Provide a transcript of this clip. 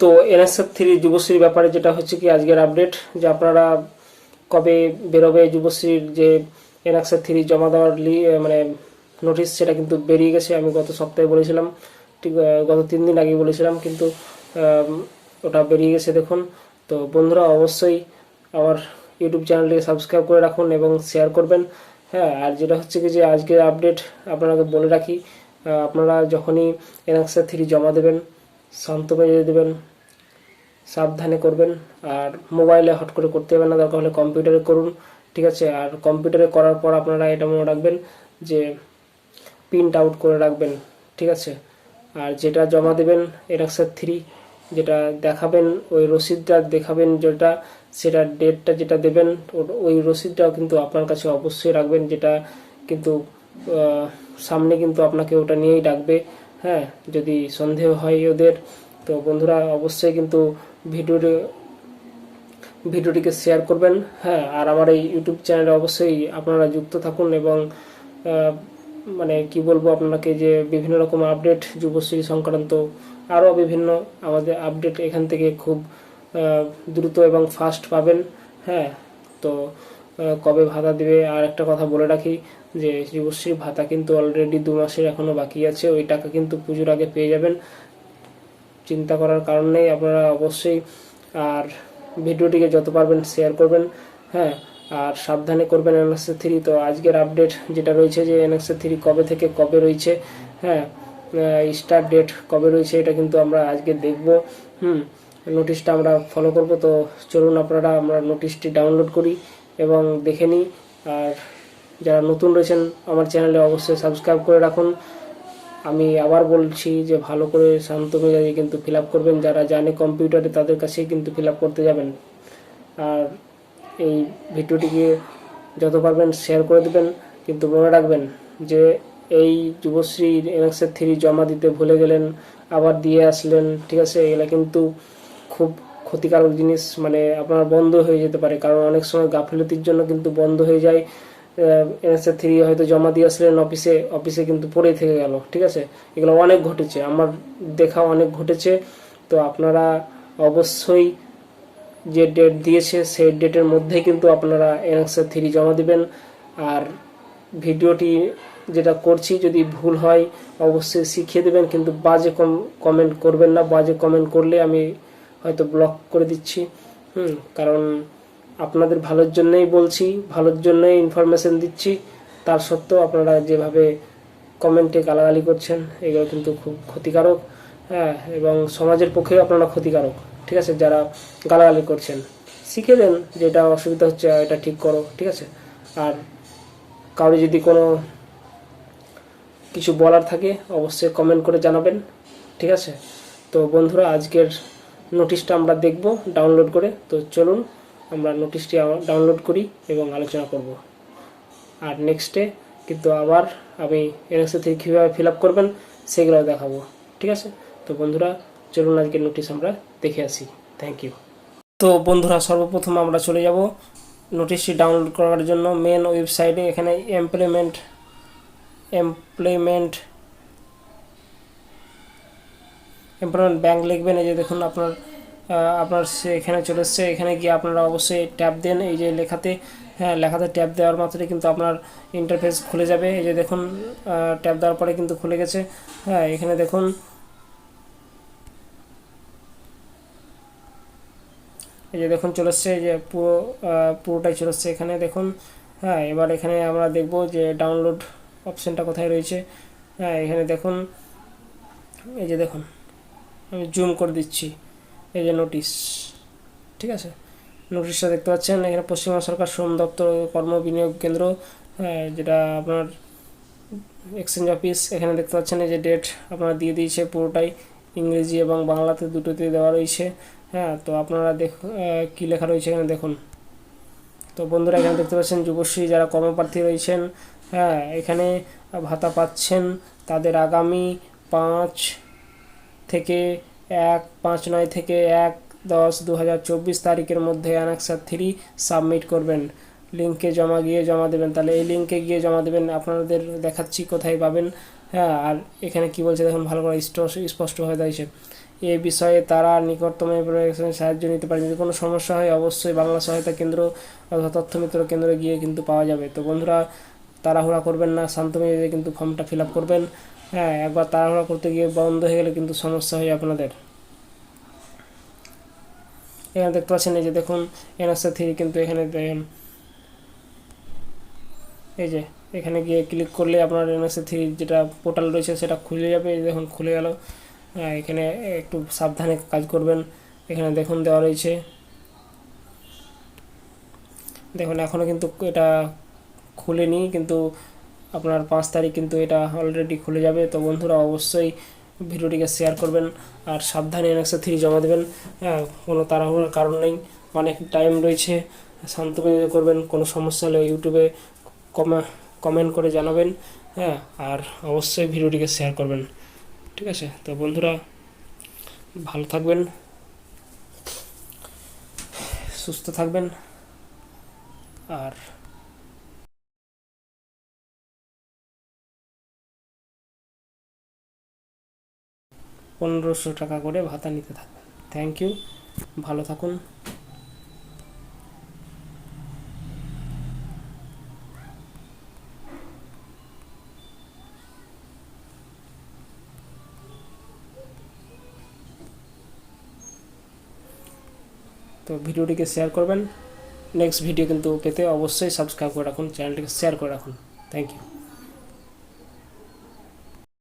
তো NSF three যুবশ্রীর ব্যাপারে যেটা হচ্ছে কি আজকের আপডেট যে আপনারা কবে বেরোবে যুবশ্রীর যে এনএসএফ থ্রি জমা দেওয়ার মানে নোটিশ সেটা কিন্তু বেরিয়ে গেছে। আমি গত সপ্তাহে বলেছিলাম, ঠিক গত তিন দিন আগে বলেছিলাম, কিন্তু ওটা বেরিয়ে গেছে দেখুন। তো বন্ধুরা, অবশ্যই আমার ইউটিউব চ্যানেলটিকে সাবস্ক্রাইব করে রাখুন এবং শেয়ার করবেন। হ্যাঁ আর যেটা হচ্ছে কি যে আজকের আপডেট আপনাকে বলে রাখি আপনারা যখনই এনএক্সা থ্রি জমা দেবেন শান্ত মেজে দেবেন, সাবধানে করবেন, আর মোবাইলে হট করে করতে হবে না, দরকার হলে কম্পিউটারে করুন, ঠিক আছে? আর কম্পিউটারে করার পর আপনারা এটা মনে রাখবেন যে প্রিন্ট আউট করে রাখবেন, ঠিক আছে? আর যেটা জমা দেবেন এনএক্সা থ্রি যেটা দেখাবেন, ওই রসিদটা দেখাবেন যেটা, সেটা ডেটটা যেটা দেবেন ওই রসিদটাও কিন্তু আপনার কাছে অবশ্যই রাখবেন, যেটা কিন্তু সামনে কিন্তু আপনাকে ওটা নিয়েই ডাকবে হ্যাঁ যদি সন্দেহ হয় ওদের, তো বন্ধুরা অবশ্যই কিন্তু ভিডিওটি, ভিডিওটিকে শেয়ার করবেন হ্যাঁ আর আমার এই ইউটিউব চ্যানেলে অবশ্যই আপনারা যুক্ত থাকুন এবং মানে কি বলব আপনাকে যে বিভিন্ন রকম আপডেট যুবশ্রী সংক্রান্ত আরও বিভিন্ন আমাদের আপডেট এখান থেকে খুব দ্রুত এবং ফাস্ট পাবেন হ্যাঁ তো কবে ভাতা দেবে? আর একটা কথা বলে রাখি যে যুবশ্রী ভাতা কিন্তু অলরেডি দু মাসের এখনও বাকি আছে। ওই টাকা কিন্তু পুজোর আগে পেয়ে যাবেন। চিন্তা করার কারণ নেই, আপনারা অবশ্যই আর ভিডিওটিকে যত পারবেন শেয়ার করবেন হ্যাঁ? আর সাবধানে করবেন এনএক্সএ থ্রি তো আজকের আপডেট যেটা রয়েছে যে এনএক্সএ থ্রি কবে থেকে কবে রয়েছে হ্যাঁ? স্টার্ট ডেট কবে রয়েছে এটা কিন্তু আমরা আজকে দেখব। হুম নোটিশটা আমরা ফলো করব। তো চলুন আপনারা আমরা নোটিশটি ডাউনলোড করি। এবং দেখে নিই। আর যারা নতুন রয়েছেন, আমার চ্যানেলে অবশ্যই সাবস্ক্রাইব করে রাখুন। আমি আবার বলছি যে, ভালো করে শান্ত মেজাজে কিন্তু ফিল আপ করবেন। যারা জানে কম্পিউটারে, তাদের কাছেই কিন্তু ফিল আপ করতে যাবেন। আর এই ভিডিওটিকে যত পারবেন শেয়ার করে দেবেন। কিন্তু মনে রাখবেন যে, এই যুবশ্রী এনএক্সের থ্রি জমা দিতে ভুলে গেলেন, আবার দিয়ে আসলেন, ঠিক আছে? এগুলা কিন্তু খুব ক্ষতিকারক জিনিস মানে আপনার বন্ধ হয়ে যেতে পারে। কারণ অনেক সময় গাফিলতির জন্য কিন্তু বন্ধ হয়ে যায়। এনএসএ থ্রি হয়তো জমা দিয়ে আসলেন অফিসে অফিসে কিন্তু পড়ে থেকে গেল, ঠিক আছে? এগুলো অনেক ঘটেছে, আমার দেখা অনেক ঘটেছে। তো আপনারা অবশ্যই যে ডেট দিয়েছে, সেই ডেটের মধ্যেই কিন্তু আপনারা এনএক্সএ থ্রি জমা দিবেন। আর ভিডিওটি যেটা করছি, যদি ভুল হয়, অবশ্যই শিখিয়ে দেবেন, কিন্তু বাজে কম কমেন্ট করবেন না। বাজে কমেন্ট করলে আমি হয়তো ব্লক করে দিচ্ছি। হুম, কারণ আপনাদের ভালোর জন্যই বলছি, ভালোর জন্যই ইনফরমেশন দিচ্ছি। তার সত্ত্বেও আপনারা যেভাবে কমেন্টে গালাগালি করছেন, এগুলো কিন্তু খুব ক্ষতিকারক হ্যাঁ এবং সমাজের পক্ষেও আপনারা ক্ষতিকারক, ঠিক আছে? যারা গালাগালি করছেন, শিখে দেন যে এটা অসুবিধা হচ্ছে, এটা ঠিক করো, ঠিক আছে? আর কারও যদি কোনো কিছু বলার থাকে, অবশ্যই কমেন্ট করে জানাবেন, ঠিক আছে? তো বন্ধুরা, আজকের নোটিশটা আমরা দেখব ডাউনলোড করে। তো চলুন, আমরা নোটিশটি ডাউনলোড করি এবং আলোচনা করব। আর নেক্সটে কিন্তু আবার আমি এনএক্সে থেকে কীভাবে ফিল আপ করবেন, সেগুলো দেখাবো। ঠিক আছে? তো বন্ধুরা, চলুন আজকে নোটিশ আমরা দেখে আসি। থ্যাংক ইউ তো বন্ধুরা, সর্বপ্রথম আমরা চলে যাব নোটিশটি ডাউনলোড করার জন্য। মেন ওয়েবসাইটে এখানে এমপ্লয়মেন্ট এমপ্লয়মেন্ট এমপ্লয়মেন্ট ব্যাংক লিখবেন, এই যে দেখুন আপনার আপনার এখানে চলে এসছে, এখানে গিয়ে আপনারা অবশ্যই ট্যাব দেন, এই যে লেখাতে হ্যাঁ লেখাতে ট্যাব দেওয়ার মাত্রই কিন্তু আপনার ইন্টারফেস খুলে যাবে, এই যে দেখুন ট্যাব দেওয়ার পরে কিন্তু খুলে গেছে হ্যাঁ এখানে দেখুন। এই যে দেখুন চলে এসছে, এই যে পুরো পুরোটাই চলে এসছে এখানে, দেখুন হ্যাঁ এবার এখানে আমরা দেখব যে ডাউনলোড অপশানটা কোথায় রয়েছে হ্যাঁ এখানে দেখুন, এই যে দেখুন। আমি জুম করে দিচ্ছি। এই যে নোটিশ ঠিক আছে? নোটিশটা দেখতে পাচ্ছেন, এখানে পশ্চিমবঙ্গ সরকার শ্রম দপ্তর কর্ম বিনিয়োগ কেন্দ্র যেটা আপনার এক্সচেঞ্জ অফিস এখানে দেখতে পাচ্ছেন এই যে ডেট আপনারা দিয়ে দিয়েছে পুরোটাই। ইংরেজি এবং বাংলাতে দুটোতে দেওয়া রয়েছে। হ্যাঁ তো আপনারা দেখ কী লেখা রয়েছে এখানে দেখুন। তো বন্ধুরা, এখানে দেখতে পাচ্ছেন যুবশ্রী যারা কর্মপ্রার্থী রয়েছেন হ্যাঁ এখানে ভাতা পাচ্ছেন। তাদের আগামী পাঁচ থেকে এক পাঁচ নয় থেকে এক দশ দু চব্বিশ তারিখের মধ্যে অ্যানেক্সার থ্রি সাবমিট করবেন। লিঙ্কে জমা গিয়ে জমা দেবেন। তাহলে এই লিঙ্কে গিয়ে জমা দেবেন। আপনাদের দেখাচ্ছি কোথায় পাবেন। হ্যাঁ আর এখানে কি বলছে দেখুন, ভালো করে স্পষ্ট- হয়ে দাঁড়িয়েছে এ বিষয়ে তারা নিকটতম সাহায্য নিতে পারেন যদি কোনো সমস্যা হয়, অবশ্যই বাংলা সহায়তা কেন্দ্র অথবা তথ্য মিত্র কেন্দ্রে গিয়ে কিন্তু পাওয়া যাবে। তো বন্ধুরা, তাড়াহুড়া করবেন না। শান্ত মেজাজে কিন্তু ফর্মটা ফিল আপ করবেন। হ্যাঁ একবার তাড়াহুড়া করতে গিয়ে বন্ধ হয়ে গেলে কিন্তু সমস্যা হয় আপনাদের। এখানে দেখতে পাচ্ছেন এই যে দেখুন এনএসএ থ্রি কিন্তু এখানে এই যে এখানে গিয়ে ক্লিক করলে আপনার এনএসএ থ্রি যেটা পোর্টাল রয়েছে সেটা খুলে যাবে। এই দেখুন খুলে গেল। হ্যাঁ, এখানে একটু সাবধানে কাজ করবেন। এখানে দেখুন দেওয়া রয়েছে। দেখুন এখনও কিন্তু এটা খুলেনি কিন্তু আপনার পাঁচ তারিখ কিন্তু এটা অলরেডি খুলে যাবে। তো বন্ধুরা অবশ্যই ভিডিওটিকে শেয়ার করবেন আর সাবধানে এনএক্সে থ্রি জমা দেবেন। হ্যাঁ কোনো তাড়াহুড়োর কারণ নেই। অনেক টাইম রয়েছে। শান্ত করবেন। কোনো সমস্যা হলে ইউটিউবে কমে কমেন্ট করে জানাবেন। হ্যাঁ আর অবশ্যই ভিডিওটিকে শেয়ার করবেন। ঠিক আছে? তো বন্ধুরা, ভালো থাকবেন। সুস্থ থাকবেন। আর পনেরোশো টাকা করে ভাতা নিতে থাকবেন। থ্যাংক ইউ ভালো থাকুন। তো ভিডিওটিকে শেয়ার করবেন। নেক্সট ভিডিও কিন্তু পেতে অবশ্যই সাবস্ক্রাইব করে রাখুন চ্যানেলটিকে শেয়ার করে রাখুন। Thank you